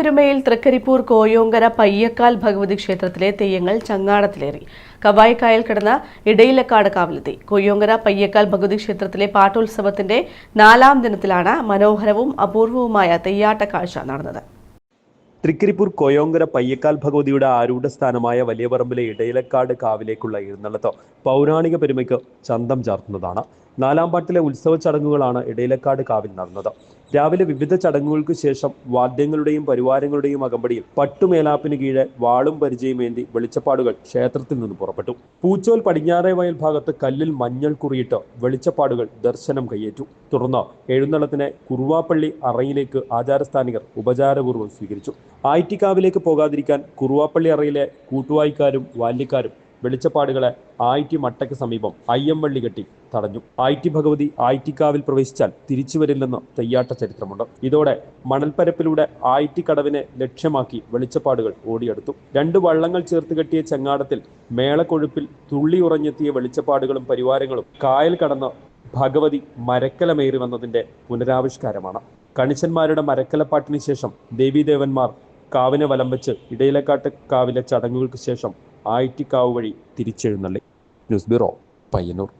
പെരുമയിൽ തൃക്കരിപ്പൂർ കോയോങ്കര പയ്യക്കാൽ ഭഗവതി ക്ഷേത്രത്തിലെ തെയ്യങ്ങൾ ചങ്ങാടത്തിലേറി. കവായിക്കായൽ കിടന്ന ഇടയിലക്കാട് കാവിലെത്തി. കൊയ്യോങ്കര പയ്യക്കാൽ ഭഗവതി ക്ഷേത്രത്തിലെ പാട്ടോത്സവത്തിന്റെ നാലാം ദിനത്തിലാണ് മനോഹരവും അപൂർവവുമായ തെയ്യാട്ട കാഴ്ച നടന്നത്. തൃക്കരിപ്പൂർ കൊയോങ്കര പയ്യക്കാൽ ഭഗവതിയുടെ ആരൂഢ സ്ഥാനമായ വലിയപറമ്പിലെ ഇടയിലക്കാട് കാവിലേക്കുള്ള എഴുന്നള്ളത്ത് പൗരാണിക പെരുമയ്ക്ക് ചന്തം ചാർത്തുന്നതാണ്. നാലാം പാട്ടിലെ ഉത്സവ ചടങ്ങുകളാണ് ഇടയിലക്കാട് കാവിൽ നടന്നത്. രാവിലെ വിവിധ ചടങ്ങുകൾക്ക് ശേഷം വാദ്യങ്ങളുടെയും പരിവാരങ്ങളുടെയും അകമ്പടിയിൽ പട്ടുമേലാപ്പിന് കീഴെ വാളും പരിചയം വേണ്ടി വെളിച്ചപ്പാടുകൾ ക്ഷേത്രത്തിൽ നിന്ന് പുറപ്പെട്ടു. പൂച്ചോൽ പടിഞ്ഞാറേ വയൽ ഭാഗത്ത് കല്ലിൽ മഞ്ഞൾ കുറിയിട്ട് വെളിച്ചപ്പാടുകൾ ദർശനം കയ്യേറ്റു. തുടർന്ന് എഴുന്നള്ളത്തിനെ കുറുവാപ്പള്ളി അറയിലേക്ക് ആചാരസ്ഥാനികർ ഉപചാരപൂർവം സ്വീകരിച്ചു. ആയിറ്റിക്കാവിലേക്ക് പോകാതിരിക്കാൻ കുറുവാപ്പള്ളി അറയിലെ കൂട്ടുവായിക്കാരും വാല്യക്കാരും വെളിച്ചപ്പാടുകളെ ആയിറ്റി മട്ടയ്ക്ക് സമീപം അയ്യമ്പള്ളി കെട്ടി തടഞ്ഞു. ആയിറ്റി ഭഗവതി ആയിറ്റിക്കാവിൽ പ്രവേശിച്ചാൽ തിരിച്ചു വരില്ലെന്ന് തെയ്യാട്ട ചരിത്രമുണ്ട്. ഇതോടെ മണൽപ്പരപ്പിലൂടെ ആയിറ്റി കടവിനെ ലക്ഷ്യമാക്കി വെളിച്ചപ്പാടുകൾ ഓടിയെടുത്തു. രണ്ട് വള്ളങ്ങൾ ചേർത്ത് കെട്ടിയ ചങ്ങാടത്തിൽ മേളക്കൊഴുപ്പിൽ തുള്ളി ഉറഞ്ഞെത്തിയ വെളിച്ചപ്പാടുകളും പരിവാരങ്ങളും കായൽ കടന്ന് ഭഗവതി മരക്കലമേറി വന്നതിന്റെ പുനരാവിഷ്കാരമാണ്. കണിശന്മാരുടെ മരക്കലപ്പാട്ടിന് ശേഷം ദേവീദേവന്മാർ കാവിനെ വലം വെച്ച് ഇടയിലക്കാട്ട് കാവിലെ ചടങ്ങുകൾക്ക് ശേഷം ആയിറ്റിക്കാവ് വഴി തിരിച്ചെഴുന്നള്ളി. News bureau Payyanur.